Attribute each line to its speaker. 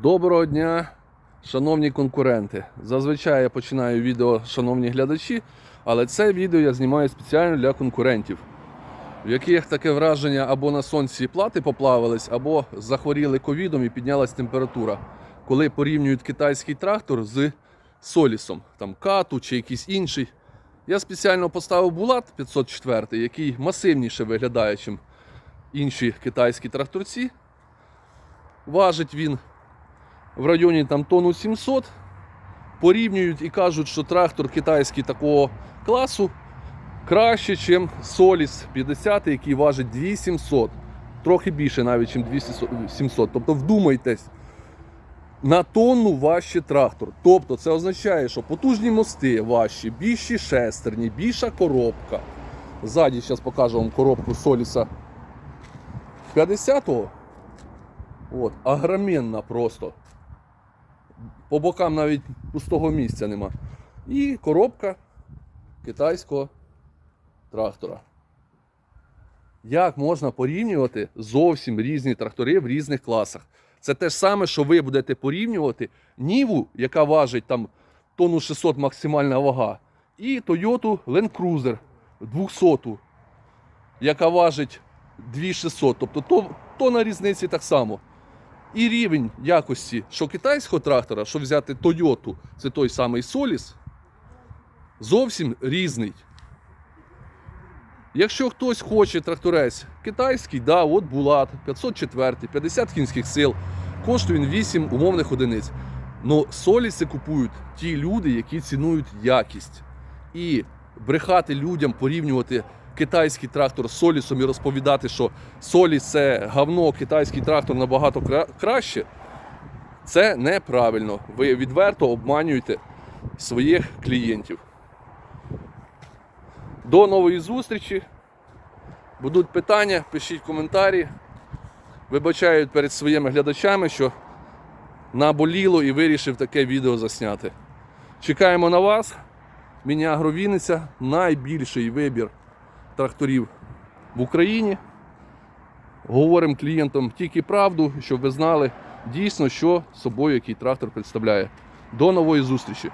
Speaker 1: Доброго дня, шановні конкуренти. Зазвичай я починаю відео, шановні глядачі, але це відео я знімаю спеціально для конкурентів, в яких таке враження або на сонці плати поплавились, або захворіли ковідом і піднялась температура, коли порівнюють китайський трактор з солісом, там кату чи якийсь інший. Я спеціально поставив Булат 504, який масивніше виглядає, ніж інші китайські тракторці. Важить він в районі там тонну 700. Порівнюють і кажуть, що трактор китайський такого класу краще, ніж Solis 50, який важить 2700. Трохи більше навіть, ніж 2700. Тобто вдумайтесь, на тонну важче трактор. Тобто це означає, що потужні мости важчі, більші шестерні, більша коробка. Ззаді зараз покажу вам коробку Соліса 50-го. От, огроменна просто. По бокам навіть пустого місця нема. І коробка китайського трактора. Як можна порівнювати зовсім різні трактори в різних класах? Це те ж саме, що ви будете порівнювати Ніву, яка важить там тонну 600 максимальна вага, і Toyota Land Cruiser 200, яка важить 2600. Тобто то, то на різниці так само. І рівень якості, що китайського трактора, що взяти Toyota, це той самий Solis, зовсім різний. Якщо хтось хоче тракторець китайський, да, от Булат 504, 50 кінських сил, коштує він 8 умовних одиниць. Но соліси купують ті люди, які цінують якість. І брехати людям, порівнювати китайський трактор з солісом і розповідати, що соліс це говно, китайський трактор набагато кра- краще. Це неправильно. Ви відверто обманюєте своїх клієнтів. До нової зустрічі. Будуть питання, пишіть коментарі. Вибачаю перед своїми глядачами, що наболіло і вирішив таке відео засняти. Чекаємо на вас. Міні-Агро Вінниця найбільший вибір тракторів в Україні. Говоримо клієнтам тільки правду, щоб ви знали дійсно, що собою який трактор представляє. До нової зустрічі!